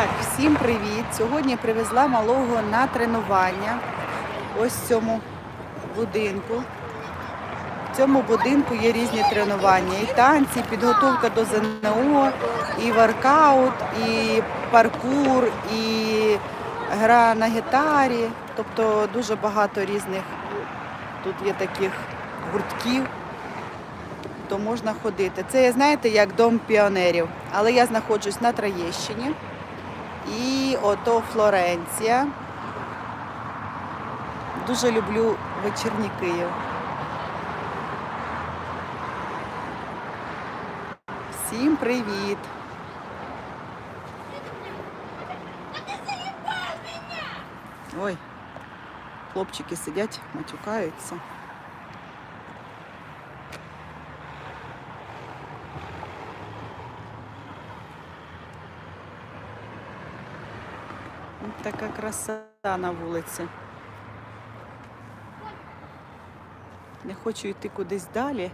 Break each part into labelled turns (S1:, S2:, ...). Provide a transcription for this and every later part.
S1: Так, всім привіт! Сьогодні привезла малого на тренування. Ось в цьому будинку. В цьому будинку є різні тренування. І танці, і підготовка до ЗНО, і воркаут, і паркур, і гра на гітарі. Тобто дуже багато різних тут є таких гуртків то можна ходити. Це, знаєте, як дом піонерів. Але я знаходжусь на Троєщині. І ото Флоренція. Дуже люблю вечірній Київ. Всім привіт! Ой, хлопчики сидять, матюкаються. Така краса на вулиці. Не хочу йти кудись далі,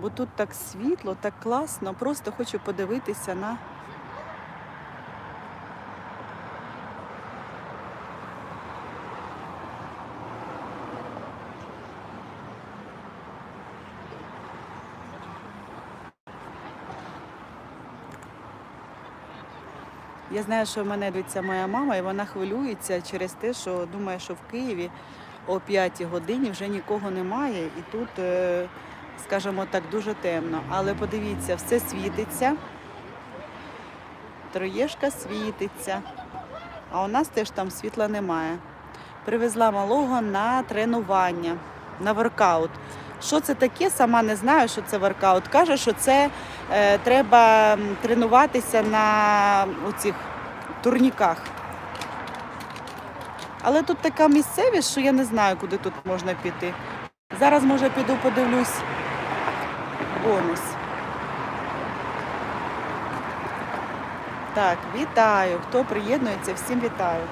S1: бо тут так світло, так класно. Просто хочу подивитися на. Я знаю, що в мене дивиться моя мама, і вона хвилюється через те, що думає, що в Києві о 5 годині вже нікого немає, і тут, е, скажімо так, дуже темно. Але подивіться, все світиться. Троєшка світиться. А у нас теж там світла немає. Привезла малого на тренування, на воркаут. Що це таке, сама не знаю, що це воркаут. Каже, що це е, треба тренуватися на оцих турніках. Але тут така місцевість, що я не знаю, куди тут можна піти. Зараз, може, піду подивлюсь бонус. Так, вітаю. Хто приєднується, всім вітаю.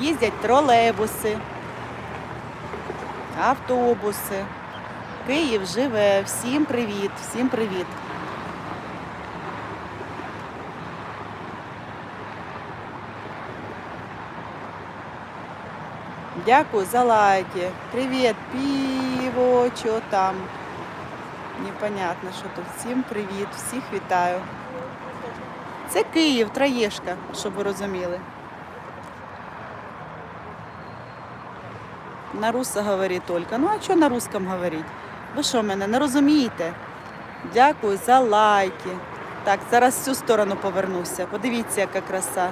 S1: Їздять тролейбуси, автобуси. Київ живе. Всім привіт, всім привіт. Дякую за лайки. Привіт, піво, що там? Непонятно, що тут. Всім привіт, всіх вітаю. Це Київ, Троєшка, щоб ви розуміли. На руссо говорить тільки. Ну а що на русском говорить? Ви що мене не розумієте? Дякую за лайки. Так, зараз в цю сторону повернуся. Подивіться, яка краса.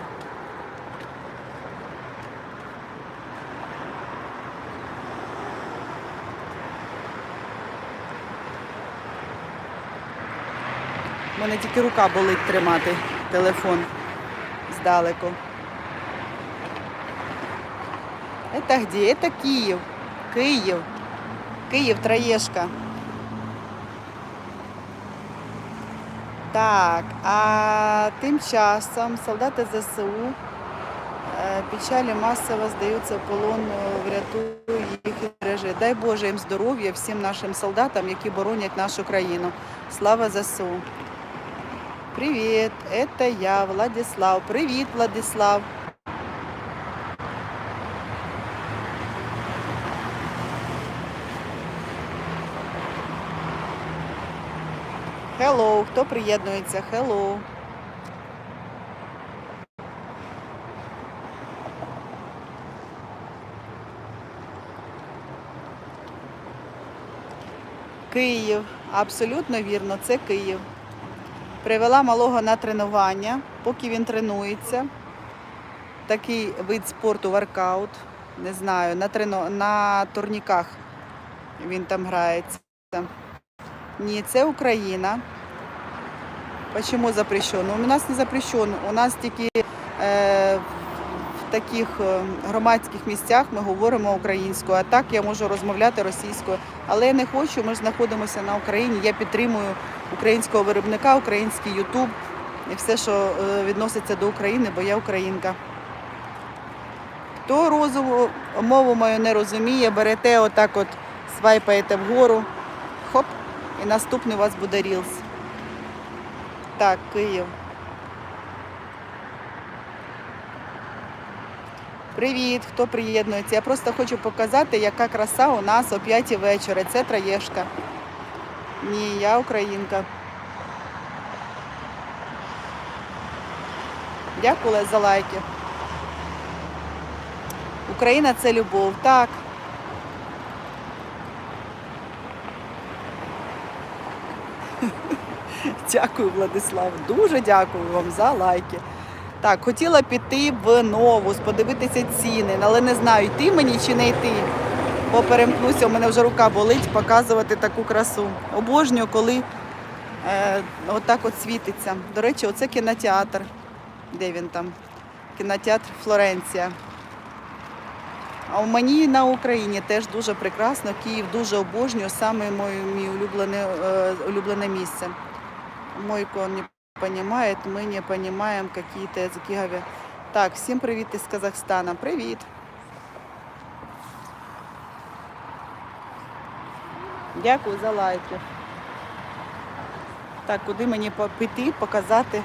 S1: У мене тільки рука болить тримати телефон здалеку. Это где? Это Київ. Київ. Київ, Троєшка. Так, а тим часом солдати ЗСУ е, печалі масово здаються в полон, врятує їх і береже. Дай Боже їм здоров'я всім нашим солдатам, які боронять нашу країну. Слава ЗСУ. Привіт, це я, Владислав. Привіт, Владислав. Hello, хто приєднується? Hello. Київ. Абсолютно вірно, це Київ. Привела малого на тренування, поки він тренується. Такий вид спорту воркаут. Не знаю, на, трено... на турніках він там грається. Ні, це Україна. Почему запрещено? У нас не запрещено. У нас тільки е, в таких е, громадських місцях ми говоримо українською, а так я можу розмовляти російською. Але я не хочу, ми ж знаходимося на Україні. Я підтримую українського виробника, український Ютуб і все, що е, відноситься до України, бо я українка. Хто розуму, мову мою не розуміє, берете отак от, свайпаєте вгору, хоп, і наступний у вас буде рілс. Так, Київ. Привіт, хто приєднується. Я просто хочу показати, яка краса у нас о 5 вечора. Це траєшка. Ні, я українка. Дякую за лайки. Україна це любов. Так. Дякую, Владислав. Дуже дякую вам за лайки. Так, хотіла піти в новус, подивитися ціни, але не знаю, йти мені чи не йти. Бо перемкнуся, у мене вже рука болить показувати таку красу. Обожнюю, коли е, отак от світиться. До речі, оце кінотеатр. Де він там? Кінотеатр Флоренція. А у мені на Україні теж дуже прекрасно. Київ дуже обожнюю, саме моє мій улюблене, е, улюблене місце. Мойко не понимает, мы не понимаем какие-то языки. Так, всім привіт із Казахстана. Привіт. Дякую за лайки. Так, куди мені піти, показати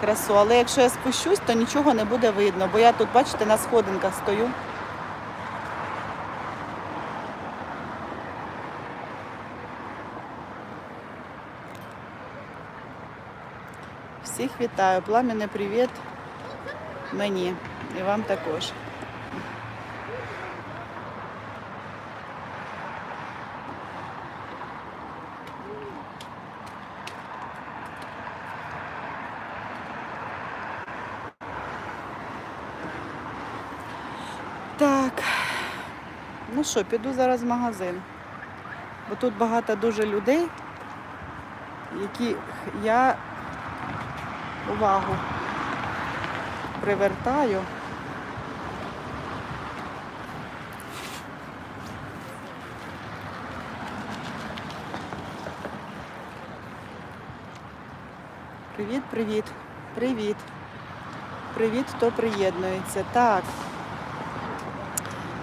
S1: красу. Але якщо я спущусь, то нічого не буде видно, бо я тут, бачите, на сходинках стою. Всіх вітаю. Пламенний привіт мені і вам також. Так. Ну що, піду зараз в магазин. Бо тут багато дуже людей, які я увагу привертаю. Привіт, привіт, привіт. Хто приєднується. Так.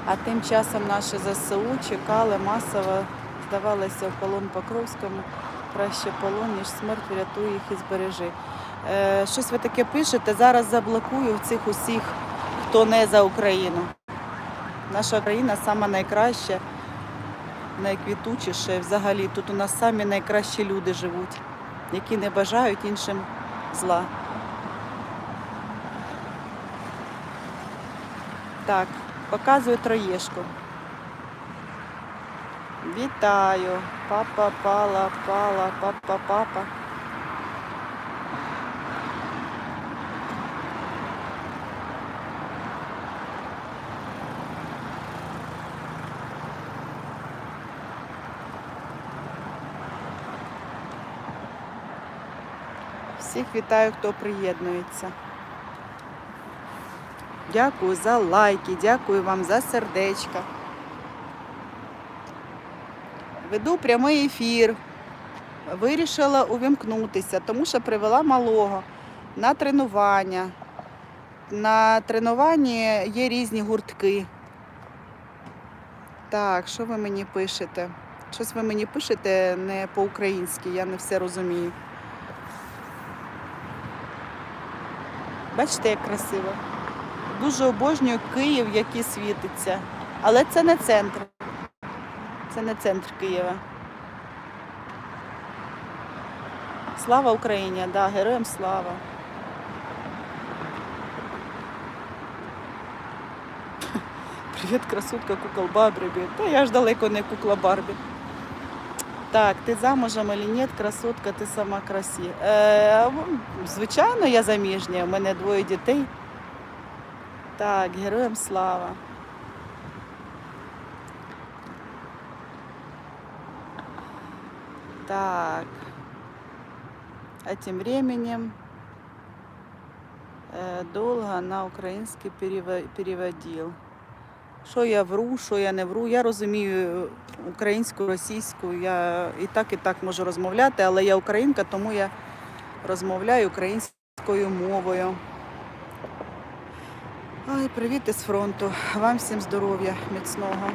S1: А тим часом наші ЗСУ чекали масово, здавалися в полон Покровському. Краще полон, ніж смерть врятує їх і збережи. Е, щось ви таке пишете, зараз заблокую цих усіх, хто не за Україну. Наша країна сама найкраща, найквітучіша. Взагалі тут у нас самі найкращі люди живуть, які не бажають іншим зла. Так, показую троєшку. Вітаю. Папа, пала, пала, папа, папа. Всіх вітаю, хто приєднується. Дякую за лайки, дякую вам за сердечка. Веду прямий ефір. Вирішила увімкнутися, тому що привела малого на тренування. На тренуванні є різні гуртки. Так, що ви мені пишете? Щось ви мені пишете не по-українськи, я не все розумію. Бачите, як красиво. Дуже обожнюю Київ, який світиться. Але це не центр. Це не центр Києва. Слава Україні, да, героям слава. Привіт, красотка, кукол Барбі. Та я ж далеко не кукла Барбі. Так, ти замужем или ні, красотка, ти сама красі. Е, звичайно, я заміжня, у мене двоє дітей. Так, героям слава. Так. А тем временем э, долго на український перево- переводил. Що я вру, що я не вру. Я розумію українську, російську. Я і так, і так можу розмовляти, але я українка, тому я розмовляю українською мовою. Ай, привіт із фронту. Вам всім здоров'я, міцного.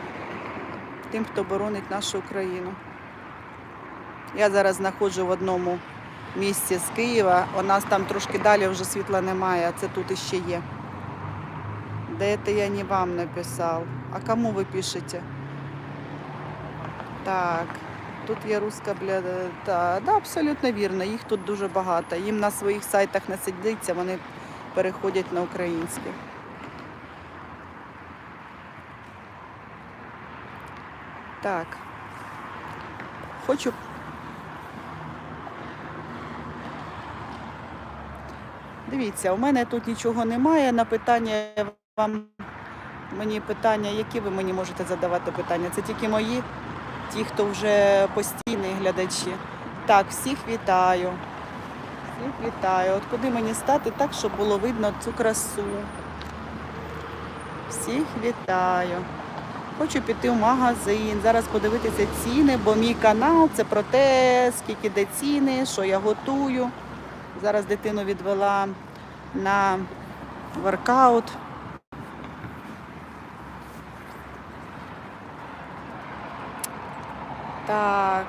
S1: Тим, хто боронить нашу Україну. Я зараз знаходжу в одному місті з Києва. У нас там трошки далі вже світла немає, а це тут іще є. Де це я не вам написав? А кому ви пишете? Так, тут є руська бля. Да, да, абсолютно вірно. Їх тут дуже багато. Їм на своїх сайтах не сидиться, вони переходять на українське. Так. Хочу. Дивіться, у мене тут нічого немає. На питання вам мені питання, які ви мені можете задавати питання? Це тільки мої, ті, хто вже постійні глядачі. Так, всіх вітаю. Всіх вітаю. От куди мені стати так, щоб було видно цю красу. Всіх вітаю. Хочу піти в магазин, зараз подивитися ціни, бо мій канал це про те, скільки де ціни, що я готую. Зараз дитину відвела на воркаут. Так.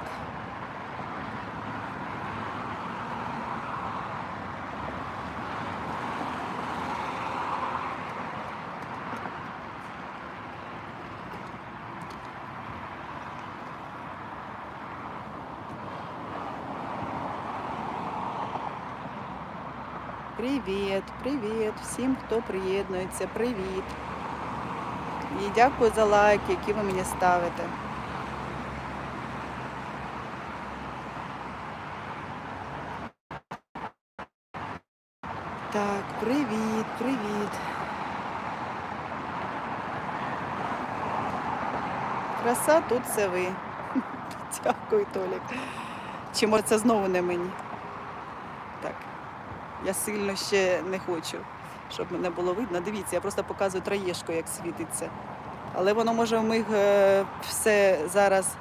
S1: Привіт, привіт всім, хто приєднується. Привіт. І дякую за лайки, які ви мені ставите. Так, привіт. Краса тут це ви. Дякую, Толік. Чи може це знову не мені? Так. Я сильно ще не хочу, щоб мене було видно. Дивіться, я просто показую траєшку, як світиться. Але воно може вмиг е, все зараз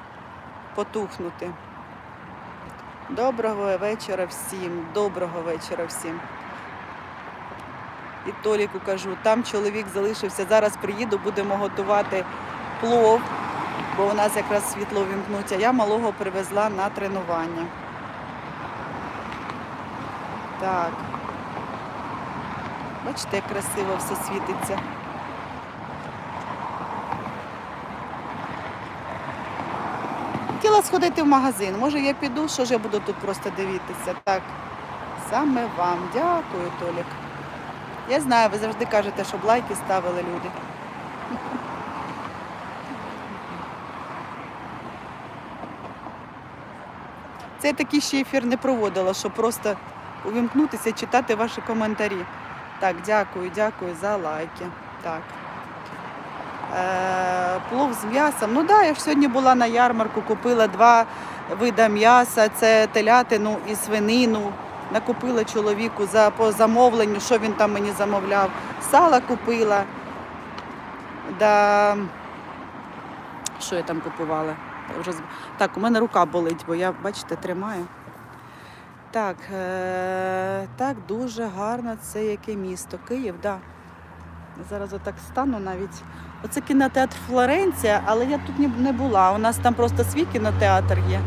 S1: потухнути. Доброго вечора всім, доброго вечора всім. І Толіку кажу, там чоловік залишився. Зараз приїду, будемо готувати плов, бо у нас якраз світло вімкнуться. Я малого привезла на тренування. Так. Бачите, як красиво все світиться. Хотіла сходити в магазин. Може я піду, що ж я буду тут просто дивитися. Так, саме вам. Дякую, Толік. Я знаю, ви завжди кажете, щоб лайки ставили люди. Це я такий ще ефір не проводила, щоб просто увімкнутися, читати ваші коментарі. Так, дякую, дякую за лайки. Так. Е, плов з м'ясом. Ну так, да, я ж сьогодні була на ярмарку, купила два види м'яса, це телятину і свинину. Накупила чоловіку за, по замовленню, що він там мені замовляв. Сала купила. Да... Що я там купувала? Так, у мене рука болить, бо я, бачите, тримаю. Так, е... так, дуже гарно. Це яке місто? Київ, так. Да. Зараз отак стану навіть. Оце кінотеатр Флоренція, але я тут не була. У нас там просто свій кінотеатр є.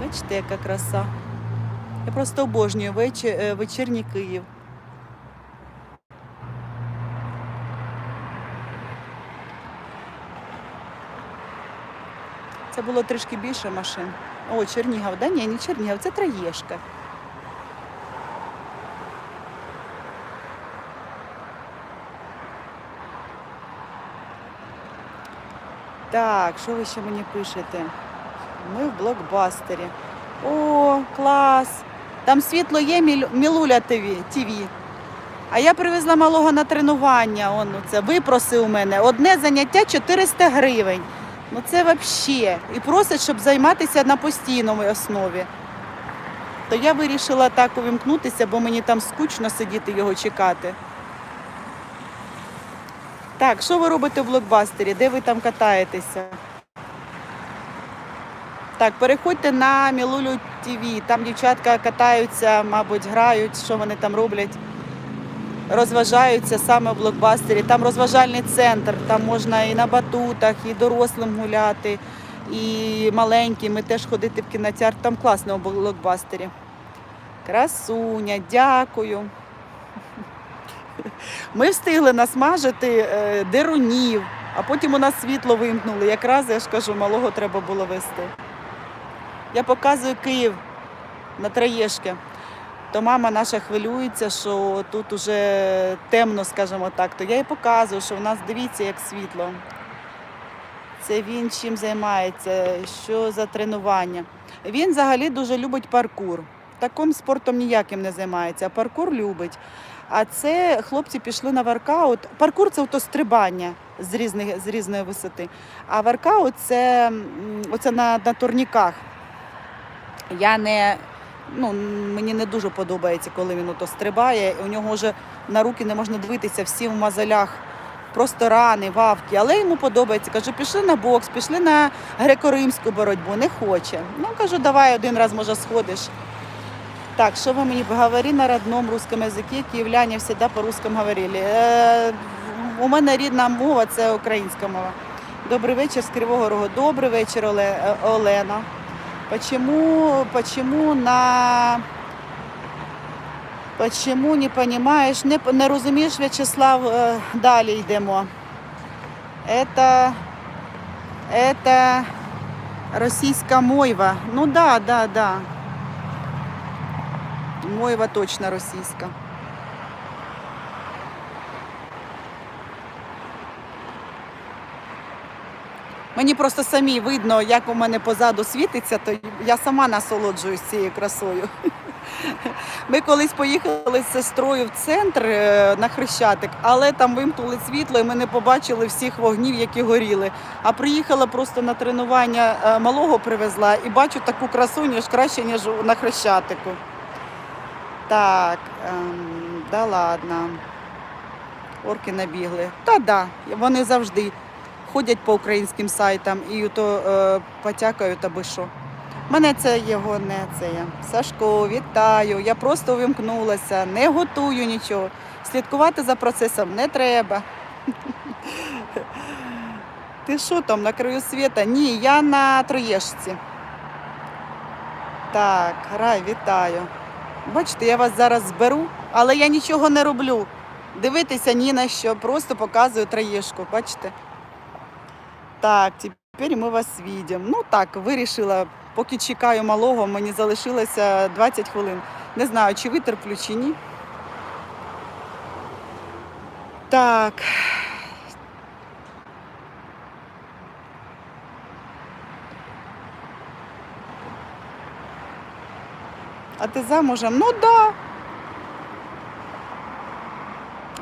S1: Бачите, яка краса. Я просто обожнюю вечір, е, вечірній Київ. Це було трішки більше машин. О, Чернігів. Да ні, не Чернігів, це Троєшка. Так, що ви ще мені пишете? Ми в блокбастері. О, клас! Там світло є Мілуля ТВ. А я привезла малого на тренування. Он це випросив у мене. Одне заняття 400 гривень. Ну це взагалі. І просить, щоб займатися на постійному основі. То я вирішила так увімкнутися, бо мені там скучно сидіти його чекати. Так, що ви робите в блокбастері? Де ви там катаєтеся? Так, переходьте на Мілулю ТВ. Там дівчатка катаються, мабуть, грають, що вони там роблять. Розважаються саме в блокбастері. Там розважальний центр, там можна і на батутах, і дорослим гуляти, і маленьким, і теж ходити в кінотеатр. Там класно в блокбастері. Красуня, дякую. Ми встигли насмажити е, дерунів, а потім у нас світло вимкнули. Якраз я ж кажу, малого треба було вести. Я показую Київ на Троєшки. То мама наша хвилюється, що тут уже темно, скажімо так. То я їй показую, що в нас дивіться, як світло. Це він чим займається, що за тренування. Він взагалі дуже любить паркур. Таким спортом ніяким не займається, а паркур любить. А це хлопці пішли на воркаут. Паркур це ото стрибання з, різних, з різної висоти. А воркаут це оце на, на турніках. Я не, ну, мені не дуже подобається, коли він ото стрибає. У нього вже на руки не можна дивитися, всі в мазалях, просто рани, вавки. Але йому подобається. Кажу, пішли на бокс, пішли на греко-римську боротьбу. Не хоче. Ну, кажу, давай один раз, може, сходиш. Так, что вы мне говори на родном русском языке, киевляне всегда по-русскому говорили. Е, у мене рідна мова це українська мова. Добрий вечір з Кривого Рогу. Добрий вечір, Оле- Олена. Почему, почему на Почему не понимаешь, не, не розумієш, В'ячеслав, е, далі йдемо. Это, это російська мойва. Ну да, да, да. Мойва точно російська. Мені просто самі видно, як у мене позаду світиться, то я сама насолоджуюсь цією красою. Ми колись поїхали з сестрою в центр е, на Хрещатик, але там вимкнули світло, і ми не побачили всіх вогнів, які горіли. А приїхала просто на тренування е, малого привезла і бачу таку красуню ж краще, ніж на Хрещатику. Так, ем, да ладно. Орки набігли. Та да, вони завжди ходять по українським сайтам і то е, потякають аби що. Мене це його не це я. Сашко, вітаю. Я просто увімкнулася, не готую нічого. Слідкувати за процесом не треба. Ти що там на краю світа? Ні, я на Троєшці. Так, рай, вітаю. Бачите, я вас зараз зберу, але я нічого не роблю. Дивитися ні на що, просто показую троєшку, бачите? Так, тепер ми вас бачимо. Ну так, вирішила, поки чекаю малого, мені залишилося 20 хвилин. Не знаю, чи витерплю, чи ні. Так. А ти замужем? Ну. Да.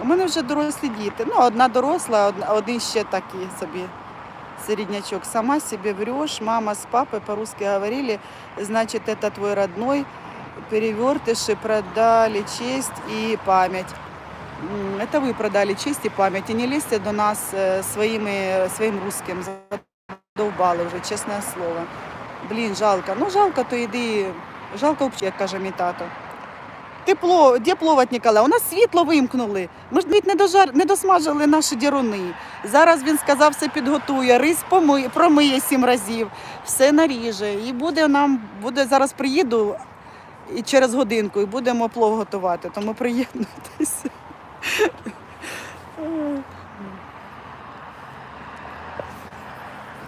S1: У мене вже дорослі діти. Ну, одна доросла, один ще такий собі середнячок. Сама себе врешь, мама с папой по-русски говорили, значит, это твой родной. Перевертыши продали честь и память. М, Это вы продали честь и память. И не лезьте до нас э, своими, своим русским. Задовбали вже, чесне слово. Блін, жалко. Ну, жалко, то йди. Жалко, взагалі, як каже мій тато. Тепло, де пловать Нікола? У нас світло вимкнули. Ми ж навіть не, дожар... не досмажили наші діруни. Зараз він сказав, все підготує, рис помиє, промиє сім разів, все наріже. І буде нам, буде зараз приїду і через годинку і будемо плов готувати. Тому приєднуйтесь.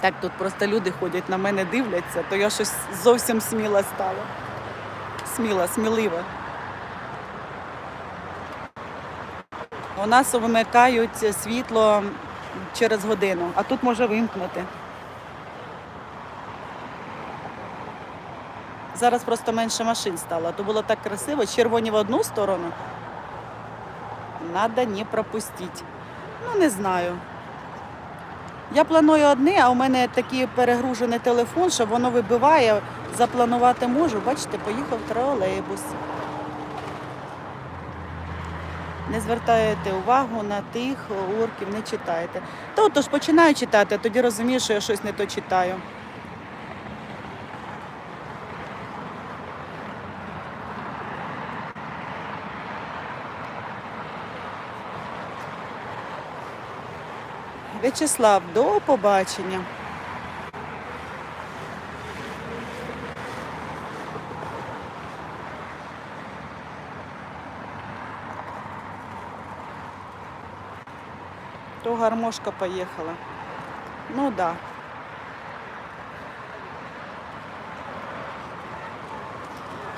S1: Так, тут просто люди ходять на мене, дивляться, то я щось зовсім сміла стала. Сміла, смілива. У нас вимикають світло через годину, а тут може вимкнути. Зараз просто менше машин стало, то було так красиво. Червоні в одну сторону. Надо не пропустити. Ну, не знаю. Я планую одне, а у мене такий перегружений телефон, що воно вибиває, запланувати можу. Бачите, поїхав тролейбус. Не звертаєте увагу на тих орків, не читаєте. Та отож починаю читати, а тоді розумію, що я щось не то читаю. В'ячеслав, до побачення. Гармошка поїхала. Ну так. Да.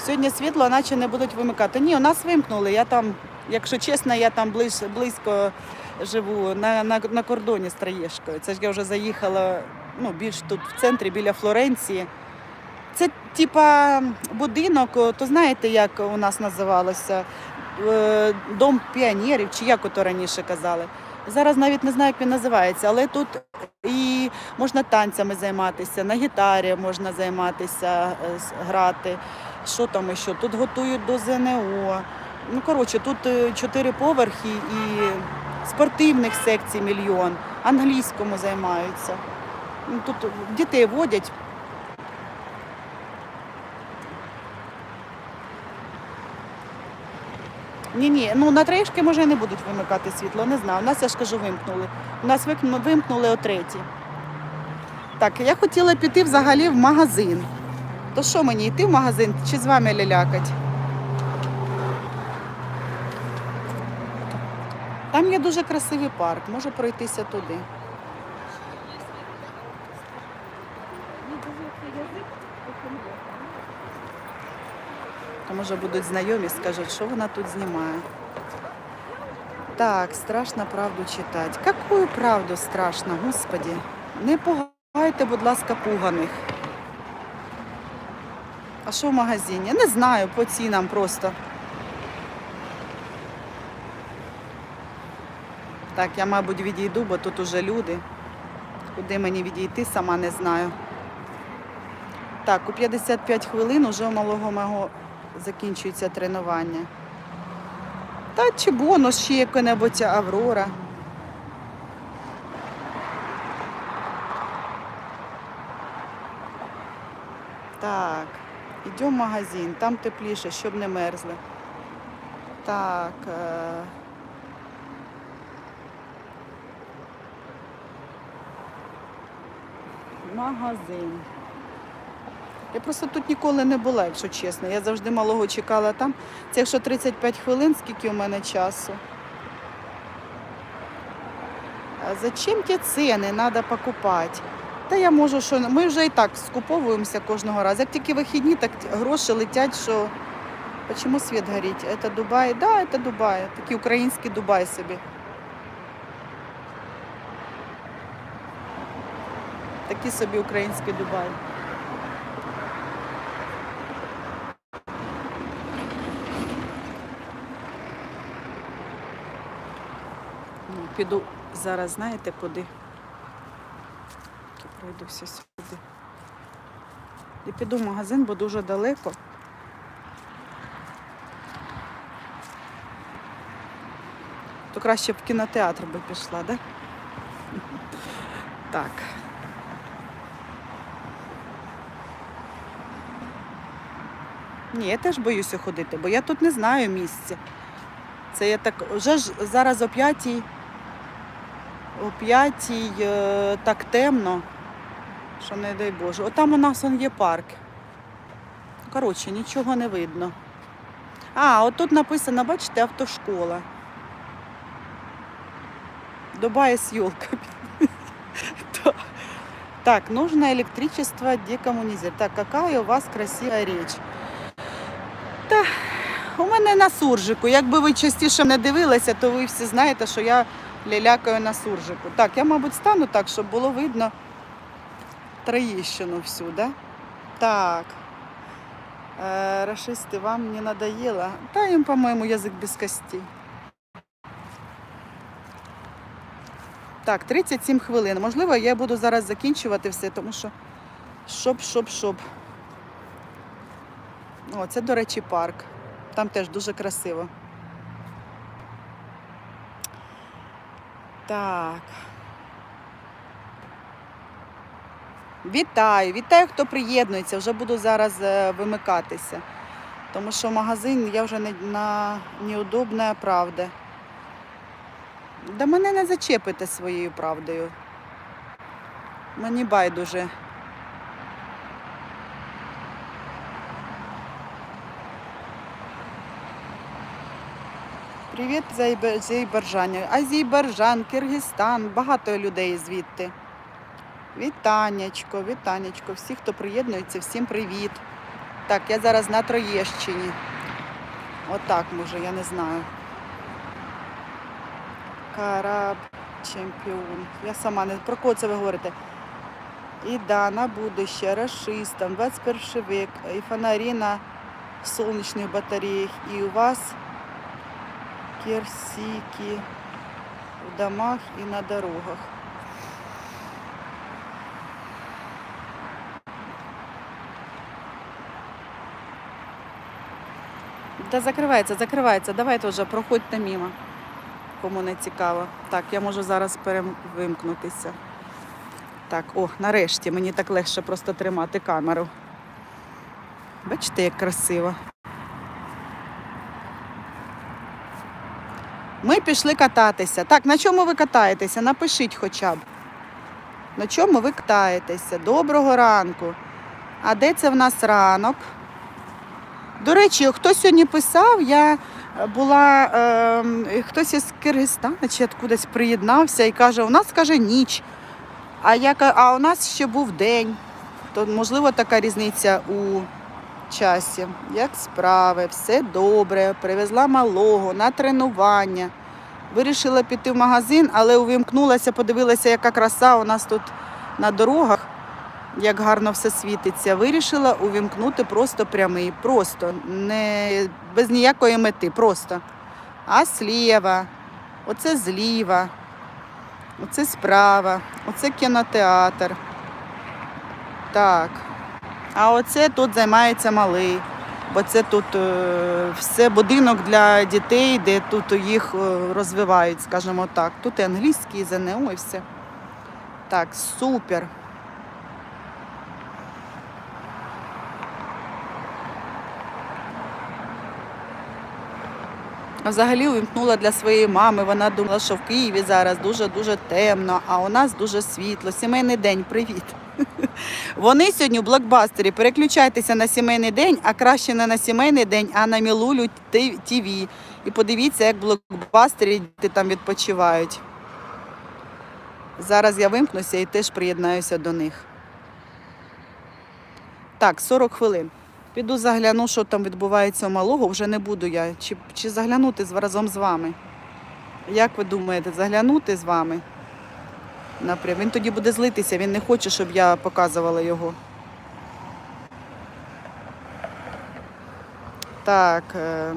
S1: Сьогодні світло наче не будуть вимикати. Ні, у нас вимкнули. Я там, якщо чесно, я там ближ, близько живу на, на, на кордоні з Траєшкою. Це ж я вже заїхала ну, більш тут в центрі, біля Флоренції. Це типа будинок, то знаєте, як у нас називалося? Е, Дом піонерів, чи як ото раніше казали. Зараз навіть не знаю, як він називається, але тут і можна танцями займатися, на гітарі можна займатися, е, грати. Що там ще? Тут готують до ЗНО. Ну, коротше, тут е, чотири поверхи і спортивних секцій мільйон, англійському займаються. Ну, Тут дітей водять. Ні, ні, ну на трешки може не будуть вимикати світло, не знаю. У нас я ж кажу, вимкнули. У нас вимкнули о третій. Так, я хотіла піти взагалі в магазин. То що мені йти в магазин чи з вами лялякать? Там є дуже красивий парк, можу пройтися туди. То може будуть знайомі, скажуть, що вона тут знімає. Так, страшно правду читати. Какую правду страшно, господі? Не пугайте, будь ласка, пуганих. А що в магазині? Не знаю, по цінам просто. Так, я, мабуть, відійду, бо тут уже люди. Куди мені відійти, сама не знаю. Так, у 55 хвилин уже у малого мого закінчується тренування. Та чи бонус, ще яка-небудь Аврора. Так, йдемо в магазин, там тепліше, щоб не мерзли. Так. Е... Магазин. Я просто тут ніколи не була, якщо чесно. Я завжди малого чекала там. Це якщо 35 хвилин, скільки у мене часу. А зачем ті ціни треба покупати? Та я можу, що ми вже і так скуповуємося кожного разу. Як тільки вихідні, так гроші летять, що чому світ горить? Це Дубай? Да, це Дубай. Такий український Дубай собі. Такий собі український Дубай. Піду зараз, знаєте, куди? Пройдуся сюди. І піду в магазин, бо дуже далеко. То краще б в кінотеатр би пішла, да? Так. Ні, я теж боюся ходити, бо я тут не знаю місця. Це я так вже ж зараз о п'ятій, о п'ятій е, так темно, що не дай Боже. Отам у нас є парк. Коротше, нічого не видно. А, от тут написано, бачите, автошкола. Дубай с елками. Так, нужно электричество декоммунизировать. Так, какая у вас красивая речь. Та у мене на суржику. Якби ви частіше не дивилися, то ви всі знаєте, що я лялякаю на суржику. Так, я, мабуть, стану так, щоб було видно Троєщину всю, да? Так. Е, Рашисти, вам не надоело? Та їм, по-моєму, язик без костей. Так, 37 хвилин. Можливо, я буду зараз закінчувати все, тому що щоб. О, це, до речі, парк. Там теж дуже красиво. Так. Вітаю, вітаю, хто приєднується. Вже буду зараз е, вимикатися. Тому що магазин я вже не на неудобна правда. Да мене не зачепите своєю правдою. Мені байдуже. Привіт, Азербайджані. Азербайджан, Киргизстан, багато людей звідти. Вітаннячко, вітаннячко. Всі, хто приєднується, всім привіт. Так, я зараз на Троєщині. Отак, може, я не знаю. Караб, чемпіон. Я сама не про кого це ви говорите. І да, на будущее, расистам, 21 век, і фонарі на сонячних батареях, і у вас керсики в домах і на дорогах. Та закривається, закривається. Давайте вже проходьте мимо, кому не цікаво. Так, я можу зараз перевимкнутися. Так, о, нарешті мені так легше просто тримати камеру. Бачите, як красиво. Ми пішли кататися. Так, на чому ви катаєтеся? Напишіть хоча б. На чому ви катаєтеся? Доброго ранку. А де це в нас ранок? До речі, хто сьогодні писав, я була, е, хтось із Киргизстана чи откудись приєднався і каже, у нас каже ніч. А, я, а у нас ще був день. То можливо така різниця у часі. Як справи, все добре. Привезла малого на тренування. Вирішила піти в магазин, але увімкнулася, подивилася, яка краса у нас тут на дорогах, як гарно все світиться. Вирішила увімкнути просто прямий, просто не без ніякої мети, просто. А сліва, оце зліва, оце справа, оце кінотеатр. Так. А оце тут займається малий. Бо це тут е, все будинок для дітей, де тут їх е, розвивають, скажімо так. Тут і англійський, і ЗНО, і все. Так, супер. Взагалі увімкнула для своєї мами. Вона думала, що в Києві зараз дуже-дуже темно, а у нас дуже світло. Сімейний день, привіт. Вони сьогодні в блокбастері. Переключайтеся на сімейний день, а краще не на сімейний день, а на Мілулю ТВ. І подивіться, як блокбастері діти там відпочивають. Зараз я вимкнуся і теж приєднаюся до них. Так, 40 хвилин. Піду загляну, що там відбувається у малого, вже не буду я. Чи, чи заглянути разом з вами? Як ви думаєте, заглянути з вами? Напрям. Він тоді буде злитися, він не хоче, щоб я показувала його. Так. Е...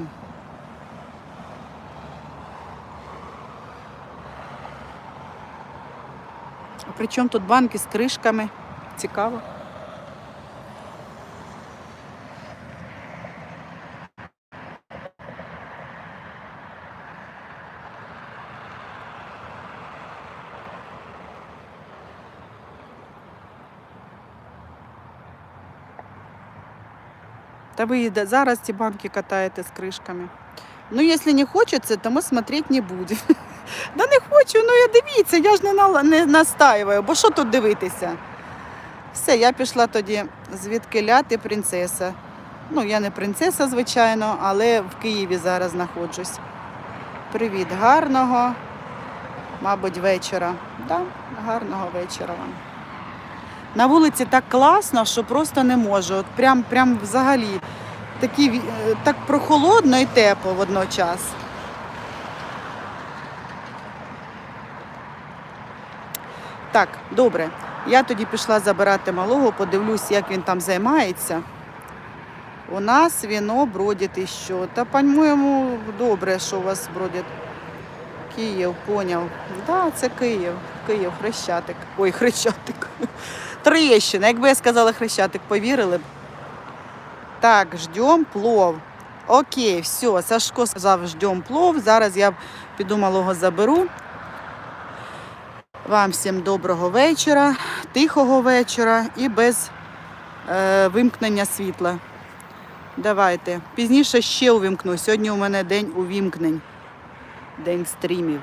S1: А при чому тут банки з кришками? Цікаво. Та ви і зараз ці банки катаєте з кришками. Ну, якщо не хочеться, то ми смотреть не будемо. Да не хочу, ну я дивіться, я ж не, нала- не настаюю, бо що тут дивитися? Все, я пішла тоді звідки ляти принцеса. Ну, я не принцеса, звичайно, але в Києві зараз знаходжусь. Привіт, гарного, мабуть, вечора. Да, гарного вечора вам. На вулиці так класно, що просто не можу. От прям, прям взагалі такі, е, так прохолодно і тепло водночас. Так, добре. Я тоді пішла забирати малого, подивлюсь, як він там займається. У нас віно бродить і що. Та, по-моєму, добре, що у вас бродить. Київ, поняв. Так, да, це Київ. Київ, Хрещатик. Ой, Хрещатик. Троєщина. Якби я сказала Хрещатик, повірили б. Так, ждем плов. Окей, все, Сашко сказав, ждем плов. Зараз я піду малого заберу. Вам всім доброго вечора, тихого вечора і без е, вимкнення світла. Давайте. Пізніше ще увімкну. Сьогодні у мене день увімкнень, день стрімів.